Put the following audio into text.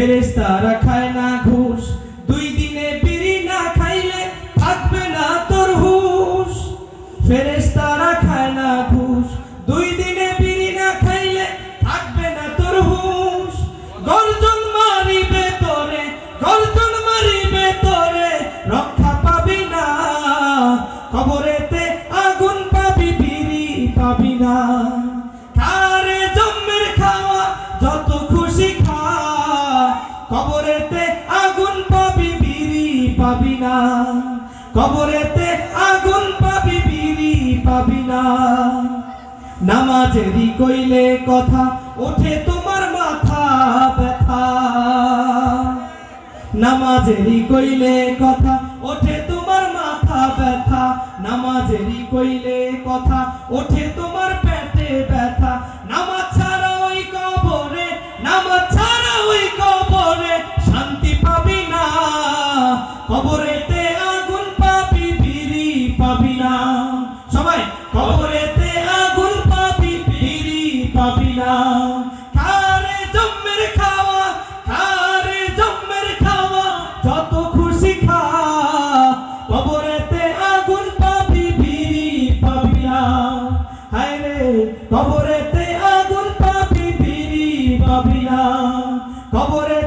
ফেরেশতারা খায় না ঘুষ। দুই দিনে বিড়ি না খাইলে থাকবে না তোর হুশ। ফেরেশতারা কবরেতে আগুন পাবি বিড়ি পাবি না। কবরেতে আগুন পাবি বিড়ি পাবি না। নামাজেরই কইলে কথা, ওঠে তোমার মাথা ব্যথা। নামাজেরই কইলে কথা, ওঠে তোমার মাথা ব্যথা। নামাজেরই কইলে কথা, ওঠে তোমার পেটে ব্যথা। নামাজ ছাড়া ওই কবরে, নামাজ ছাড়া ওই কবরে পাবি সবাই, কবরেতে আগুন পাবি বিড়ি পাবি খারে জম্মের খাওয়া খারে জম্মের খাওয়া, যত খুশি খা। কবরেতে আগুন পাবি বিড়ি পাবি না। হায় রে, কবরেতে আগুন পাবি বিড়ি পাবি না। কবরে